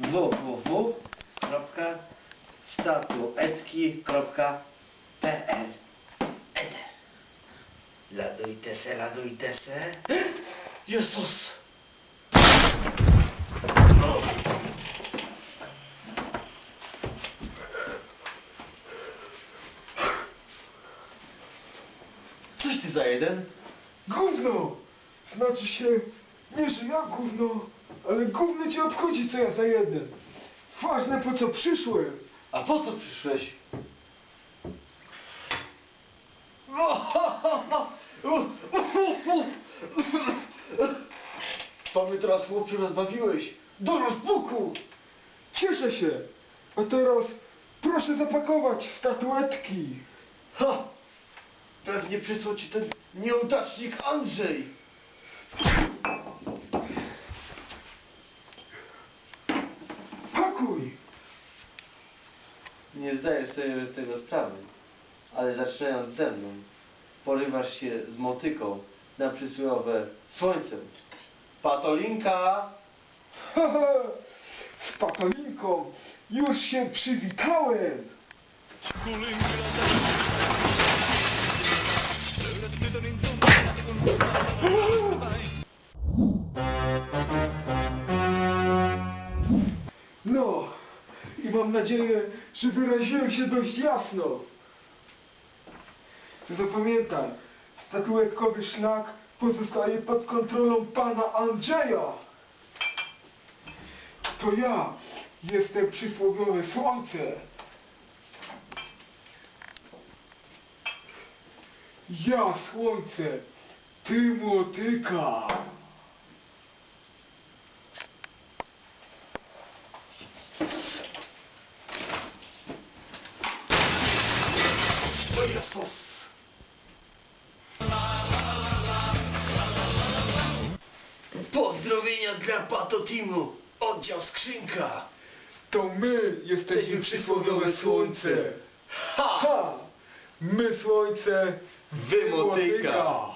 www.statuetki.pl Enter. Ladujte se, ladujte se. Jezus! Coś ty za jeden? Gówno! Znaczy się, nie że ja gówno, ale gówno cię obchodzi co ja za jeden. Ważne po co przyszłem. A po co przyszłeś? To mnie teraz chłopcze rozbawiłeś. Do rozpuku! Cieszę się. A teraz proszę zapakować statuetki. Ha! Pewnie przysłał ci ten nieudacznik Andrzej. Nie zdajesz sobie z tego sprawy, ale zaczynając ze mną, porywasz się z motyką na przysłowiowe słońce. Patolinka! Z patolinką już się przywitałem. No, i mam nadzieję, że wyraziłem się dość jasno. Zapamiętaj, statuetkowy szlak pozostaje pod kontrolą pana Andrzeja. To ja jestem przysłowiowe słońce. Ja słońce, ty młotyka. Jezus. Pozdrowienia dla Pato Teamu, oddział skrzynka. To my jesteśmy przysłowiowe słońce. Ha! Ha! My słońce, Wy motyka.